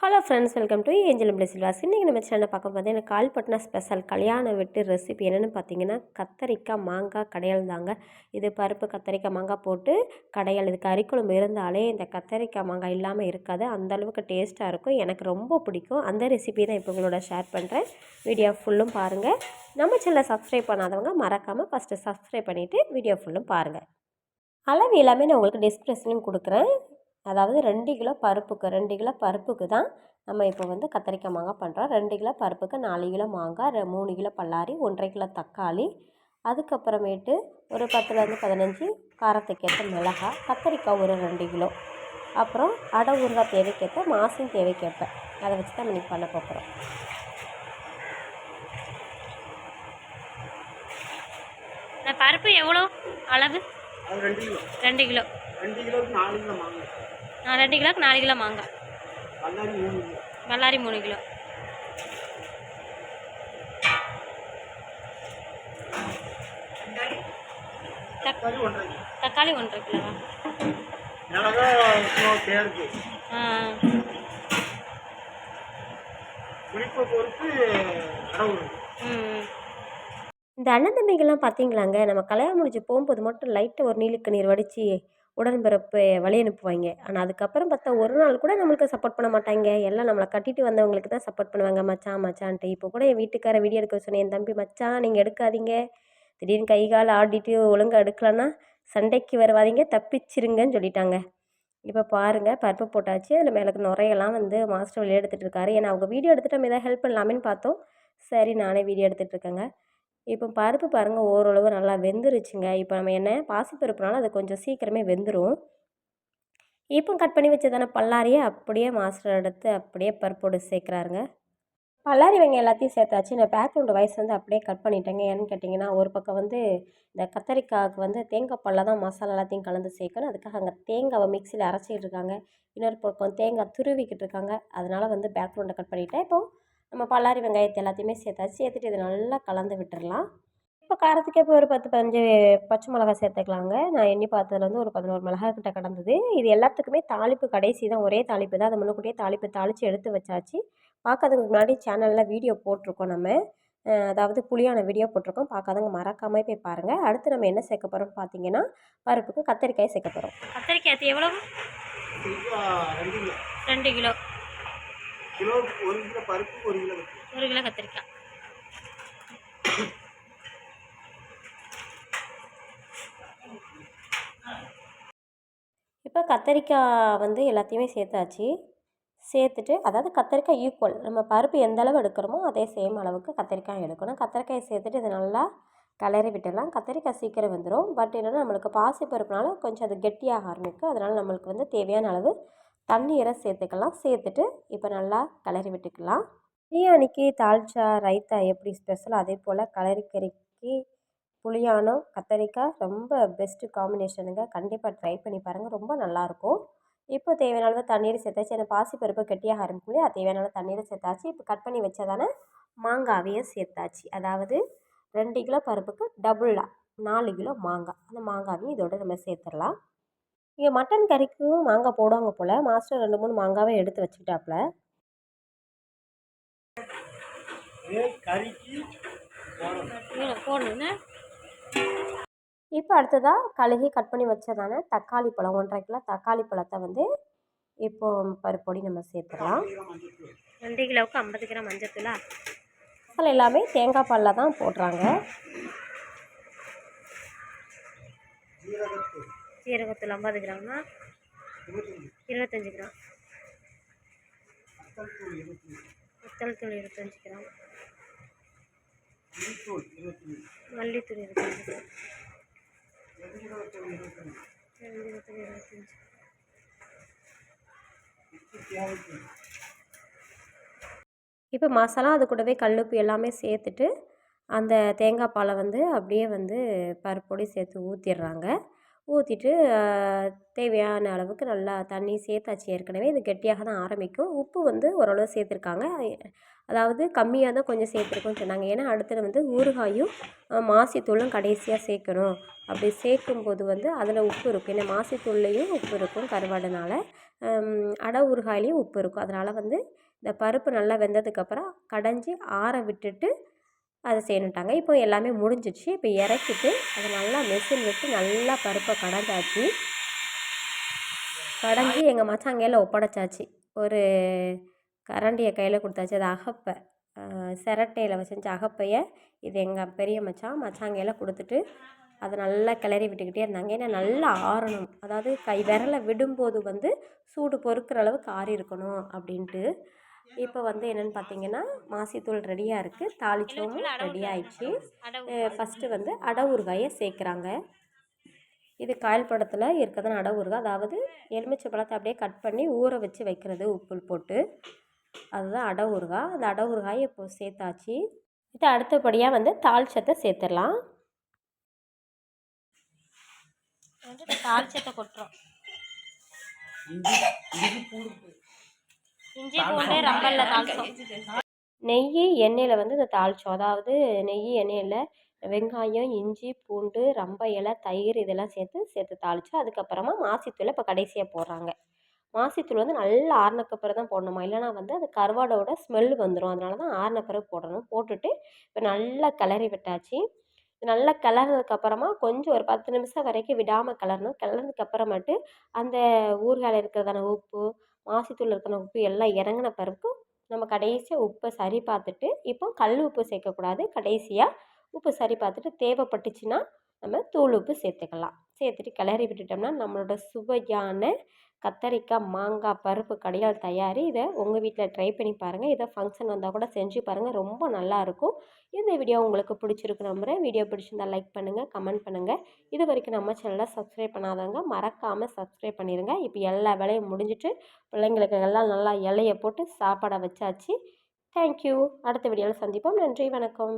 Hello friends welcome to Angel Plus சில்வாஸ் இன்றைக்கி நம்ம சேனலில் பார்க்க பார்த்தீங்கன்னா எனக்கு கால்பட்டினா ஸ்பெஷல் கல்யாண வெட்டு ரெசிபி என்னென்னு பார்த்தீங்கன்னா கத்தரிக்காய் மாங்காய் கடையல் தாங்க. இது பருப்பு கத்தரிக்காய் மாங்காய் போட்டு கடையல். இது கறிக்குழம்பு இருந்தாலே இந்த கத்தரிக்காய் மாங்காய் இல்லாமல் இருக்காது. அந்தளவுக்கு டேஸ்ட்டாக இருக்கும். எனக்கு ரொம்ப பிடிக்கும். அந்த ரெசிபி தான் இப்போ உங்களோட ஷேர் பண்ணுறேன் வீடியோ ஃபுல்லும் பாருங்கள் நம்ம சேனலை சப்ஸ்கிரைப் பண்ணாதவங்க மறக்காமல் ஃபஸ்ட்டு சப்ஸ்கிரைப் பண்ணிவிட்டு வீடியோ ஃபுல்லும் பாருங்கள் அளவு எல்லாமே நான் உங்களுக்கு டிஸ்கிரிப்ஷனும் கொடுக்குறேன். அதாவது ரெண்டு கிலோ பருப்புக்கு ரெண்டு கிலோ பருப்புக்கு தான் நம்ம இப்போ வந்து கத்திரிக்காய் மாங்காய் பண்ணுறோம் ரெண்டு கிலோ பருப்புக்கு நாலு கிலோ மாங்காய் ரெ மூணு கிலோ பல்லாரி ஒன்றரை கிலோ தக்காளி. அதுக்கப்புறமேட்டு ஒரு பத்துலேருந்து பதினஞ்சு காரத்துக்கு ஏற்ற மிளகாய் கத்திரிக்காய் ஒரு ரெண்டு கிலோ. அப்புறம் அடை ஊறுகாய் தேவைக்கேற்ற மாசும் தேவைக்கேற்ப. அதை வச்சு தான் இன்றைக்கி பண்ண போகிறோம் பருப்பு எவ்வளோ? அளவு? அது ரெண்டு கிலோ. ரெண்டு கிலோ. ரெண்டு கிலோவுக்கு நாலு கிலோ மாங்காய். நான் ரெண்டு கிலோக்கு நாலு கிலோ மாங்காய். பல்லாரி மூணு கிலோ. பல்லாரி மூணு கிலோ. தக் தக்காளி ஒன்றரை கிலோ. தக்காளி ஒன்றரை கிலோவா? புளிப்பை பொறுத்து இந்த அண்ணன் தம்பிகள்லாம் பார்த்தீங்களாங்க? நம்ம கல்யாணம் முடிஞ்சு போகும்போது மட்டும் லைட்டாக ஒரு நீலுக்கு நீர் வடித்து உடன்பிறப்பு வழி அனுப்புவாங்க ஆனால் அதுக்கப்புறம் பார்த்தா ஒரு நாள் கூட நம்மளுக்கு சப்போர்ட் பண்ண மாட்டாங்க எல்லாம் நம்மளை கட்டிட்டு வந்தவங்களுக்கு தான் சப்போர்ட் பண்ணுவாங்க. மச்சான் மச்சான்ட்டு. இப்போ கூட என் வீட்டுக்கார வீடியோ எடுக்க சொன்னேன். என் தம்பி மச்சான் நீங்கள் எடுக்காதீங்க. திடீர்னு கை கால் ஆடிட்டு ஒழுங்காக எடுக்கலன்னா சண்டைக்கு வருவாதீங்க. தப்பிச்சிருங்கன்னு சொல்லிட்டாங்க. இப்போ பாருங்கள் பருப்பு போட்டாச்சு. அதில் மேலே நுரையெல்லாம் வந்து மாஸ்டர் வெளியே எடுத்துகிட்டு இருக்காரு. ஏன்னா அவங்க வீடியோ எடுத்துகிட்டு நம்ம எதாவது ஹெல்ப் பண்ணலாமேன்னு பார்த்தோம். சரி நானே வீடியோ எடுத்துகிட்டு இருக்கேங்க. இப்போ பருப்பு பாருங்கள் ஓரளவு நல்லா வெந்துருச்சுங்க. இப்போ நம்ம என்ன பாசிப்பருப்புனால அது கொஞ்சம் சீக்கிரமே வெந்துடும் இப்போ கட் பண்ணி வச்சதான பல்லாரியை அப்படியே மாஸ்டர் எடுத்து அப்படியே பருப்போடு சேர்க்குறாருங்க. பல்லாரி இவங்க எல்லாத்தையும் சேர்த்தாச்சு. நான் பேக்ரவுண்டு வயசு வந்து அப்படியே கட் பண்ணிட்டேங்க. ஏன்னு கேட்டிங்கன்னா ஒரு பக்கம் வந்து இந்த கத்தரிக்காய்க்கு வந்து தேங்காய் பல்ல தான் மசாலா எல்லாத்தையும் கலந்து சேர்க்கணும். அதுக்காக அங்கே தேங்காவை மிக்சியில் அரைச்சிக்கிட்டு இருக்காங்க. இன்னொரு பக்கம் தேங்காய் துருவிக்கிட்டு இருக்காங்க. அதனால் வந்து பேக்ரவுண்டை கட் பண்ணிவிட்டேன் இப்போ நம்ம பல்லாரி வெங்காயத்தை எல்லாத்தையுமே சேர்த்தாச்சு சேர்த்துட்டு இதை நல்லா கலந்து விட்டுறலாம். இப்போ காரத்துக்கு இப்போ ஒரு பத்து பதினஞ்சு பச்சை மிளகா சேர்த்துக்கலாங்க. நான் எண்ணி பார்த்ததுல வந்து ஒரு பதினோரு மிளகா கிட்ட கடந்தது. இது எல்லாத்துக்குமே தாளிப்பு கடைசி தான். ஒரே தாளிப்பு தான். அது முன்னக்கூட்டியே தாளிப்பு தாளித்து எடுத்து வச்சாச்சு. பார்க்கறதுக்கு முன்னாடி சேனலில் வீடியோ போட்டிருக்கோம் நம்ம. அதாவது புளியான வீடியோ போட்டிருக்கோம். பார்க்காதவங்க மறக்காமல் போய் பாருங்கள் அடுத்து நம்ம என்ன சேர்க்க போகிறோம்னு பார்த்தீங்கன்னா பருப்புக்கு கத்தரிக்காய் சேர்க்க போகிறோம் கத்திரிக்காய் எவ்வளோ ரெண்டு கிலோ. கிலோ ஒரு கிலோ பருப்பு ஒரு கிலோ கத்திரிக்காய். ஒரு கிலோ கத்திரிக்காய். இப்போ கத்தரிக்காய் வந்து எல்லாத்தையுமே சேர்த்தாச்சு. சேர்த்துட்டு அதாவது கத்தரிக்காய் ஈக்குவல் நம்ம பருப்பு எந்த அளவு எடுக்கிறோமோ அதே சேம் அளவுக்கு கத்தரிக்காய் எடுக்கணும். கத்தரிக்காயை சேர்த்துட்டு இதை நல்லா கிளறி விட்டுடலாம். கத்தரிக்காய் சீக்கிரம் வந்துடும் பட் என்னென்னா நம்மளுக்கு பாசி பருப்புனால கொஞ்சம் அது கெட்டியாக ஆரம்பிக்கும். அதனால் நம்மளுக்கு வந்து தேவையான அளவு தண்ணீரை சேர்த்துக்கலாம். சேர்த்துட்டு இப்போ நல்லா கிளறி விட்டுக்கலாம். பிரியாணிக்கு தால்ச்சா ரைத்தா எப்படி ஸ்பெஷல் அதே போல் கலரிக்கறிக்கு புளியானம் கத்தரிக்காய் ரொம்ப பெஸ்ட்டு காம்பினேஷனுங்க கண்டிப்பாக ட்ரை பண்ணி பாருங்கள் ரொம்ப நல்லாயிருக்கும் இப்போ தேவையான அளவு தண்ணீர் சேர்த்தாச்சு. எனக்கு பாசிப்பருப்பு கெட்டியாக ஆரம்பிக்கும் அது தேவையான அளவு தண்ணீரை சேர்த்தாச்சு. இப்போ கட் பண்ணி வச்சதான மாங்காவையும் சேர்த்தாச்சு. அதாவது ரெண்டு கிலோ பருப்புக்கு டபுளாக நாலு கிலோ மாங்காய். அந்த மாங்காவையும் இதோட நம்ம சேர்த்துடலாம். இங்கே மட்டன் கறிக்கும் மாங்காய் போடுவாங்க போல். மாஸ்டர் ரெண்டு மூணு மாங்காவை எடுத்து வச்சுக்கிட்டாப்புல இப்போ அடுத்ததாக கழுகி கட் பண்ணி வச்சதான தக்காளி பழம். ஒன்றரை கிலோ தக்காளி பழத்தை வந்து இப்போ பருப்பொடி நம்ம சேர்த்துடலாம். கிலோ மஞ்சள் ரெண்டு கிலோவுக்கு ஐம்பது கிராம் மஞ்சள் தூளா? மசாலா எல்லாமே தேங்காய் பாலில் தான் போடுறாங்க. சீரகத்தூள் ஐம்பது கிராம்னா இருபத்தஞ்சி கிராம். மத்தல் தூள் இருபத்தஞ்சி வத்தல் தூள் இருபத்தஞ்சி கிராம். மல்லித்தூள் இருபத்தஞ்சி கிராம். இருபத்தஞ்சி இருபத்தஞ்சி இப்போ மசாலா அது கூடவே கல்லுப்பு எல்லாமே சேர்த்துட்டு அந்த தேங்காய் பாலை வந்து அப்படியே வந்து பருப்பொடி சேர்த்து ஊற்றிடுறாங்க ஊற்றிட்டு தேவையான அளவுக்கு நல்லா தண்ணி சேர்த்தாச்சு. ஏற்கனவே இது கெட்டியாக தான் ஆரம்பிக்கும். உப்பு வந்து ஓரளவு சேர்த்துருக்காங்க. அதாவது கம்மியாக தான் கொஞ்சம் சேர்த்துருக்கோம்னு சொன்னாங்க. ஏன்னா அடுத்தது வந்து ஊறுகாயும் மாசித்தூளும் கடைசியாக சேர்க்கணும். அப்படி சேர்க்கும்போது வந்து அதில் உப்பு இருக்கும். ஏன்னா மாசித்தூள்லேயும் உப்பு இருக்கும் கருவாடுனால. அடை ஊறுகாயிலையும் உப்பு இருக்கும். அதனால் வந்து இந்த பருப்பு நல்லா வெந்ததுக்கப்புறம் கடைஞ்சி ஆற விட்டுட்டு அதை செய்யணுட்டாங்க இப்போ எல்லாமே முடிஞ்சிடுச்சு. இப்போ இறக்கிட்டு அதை நல்லா மெஷின் விட்டு நல்லா பருப்பை கடைஞ்சாச்சு. கடைஞ்சி எங்கள் மச்சாங்கையில் ஒப்படைச்சாச்சு. ஒரு கரண்டியை கையில் கொடுத்தாச்சு. அது அகப்பை சிரட்டையில் செஞ்ச அகப்பையை இது எங்கள் பெரிய மச்சான் மச்சாங்கையில் கொடுத்துட்டு அதை நல்லா கிளறி விட்டுக்கிட்டே இருந்தாங்க. ஏன்னா நல்லா ஆறணும். அதாவது கை விரலை விடும்போது வந்து சூடு பொறுக்கிற அளவுக்கு ஆறி இருக்கணும் அப்படின்ட்டு இப்போ வந்து என்னென்னு பார்த்தீங்கன்னா மாசித்தூள் ரெடியாக இருக்குது தாளிச்சவும் ரெடி ஆயிடுச்சு. ஃபஸ்ட்டு வந்து அடை ஊறுகாயை சேர்க்குறாங்க. இது காயல் படத்தில் இருக்கிறது அடை ஊறுகாய் அதாவது எலுமிச்சை பழத்தை அப்படியே கட் பண்ணி ஊற வச்சு வைக்கிறது உப்புள் போட்டு. அதுதான் அடை ஊறுகாய் அந்த அடை ஊறுகாயை இப்போ சேர்த்தாச்சு. இது அடுத்தபடியாக வந்து தாளிச்சத்தை சேர்த்துடலாம். வந்து தாளிச்சத்தை கொட்டுறோம். இஞ்சி பூண்டு ரம்பல்ல தாளிச்சோம். நெய் எண்ணெயில் வந்து இந்த தாளிச்சோம். அதாவது நெய் எண்ணெயில் வெங்காயம் இஞ்சி பூண்டு ரம்ப இலை தயிர் இதெல்லாம் சேர்த்து சேர்த்து தாளித்தோம் அதுக்கப்புறமா மாசித்தூளை இப்போ கடைசியாக போடுறாங்க. மாசித்தூள் வந்து நல்லா ஆறுனக்கு அப்புறம் தான் போடணுமா? இல்லைனா வந்து அது கருவாடோட ஸ்மெல் வந்துடும் அதனால தான் ஆறுன பிறகு போடணும். போட்டுட்டு இப்போ நல்லா கிளறி விட்டாச்சு. நல்லா கிளறினதுக்கப்புறமா கொஞ்சம் ஒரு பத்து நிமிஷம் வரைக்கும் விடாமல் கிளறணும். கிளறினதுக்கு அந்த ஊறுகாயில் இருக்கிறதான உப்பு மாசித்தூள் இருக்கிற உப்பு எல்லாம் இறங்கின பிறகு நம்ம கடைசியாக உப்பை சரி பார்த்துட்டு இப்போ கல் உப்பு சேர்க்கக்கூடாது. கடைசியாக உப்பு சரி பார்த்துட்டு தேவைப்பட்டுச்சுன்னா நம்ம தூள் உப்பு சேர்த்துக்கலாம். சேர்த்துட்டு கிளறி விட்டுட்டோம்னா நம்மளோட சுவையான கத்தரிக்காய் மாங்காய் பருப்பு கடையால் தயாரி இதை உங்கள் வீட்டில் ட்ரை பண்ணி பாருங்கள் இதை ஃபங்க்ஷன் வந்தால் கூட செஞ்சு பாருங்கள் ரொம்ப நல்லாயிருக்கும் இந்த வீடியோ உங்களுக்கு பிடிச்சிருக்கு நம்புகிறேன் வீடியோ பிடிச்சிருந்தால் லைக் பண்ணுங்கள் கமெண்ட் பண்ணுங்கள் இது வரைக்கும் நம்ம சேனலை சப்ஸ்கிரைப் பண்ணாதவங்க மறக்காமல் சப்ஸ்கிரைப் பண்ணிடுங்க இப்போ எல்லா வேலையும் முடிஞ்சிட்டு பிள்ளைங்களுக்கு எல்லாம் நல்லா இலையை போட்டு சாப்பாடை வச்சாச்சு. தேங்க்யூ அடுத்த வீடியோவில் சந்திப்போம். நன்றி வணக்கம்.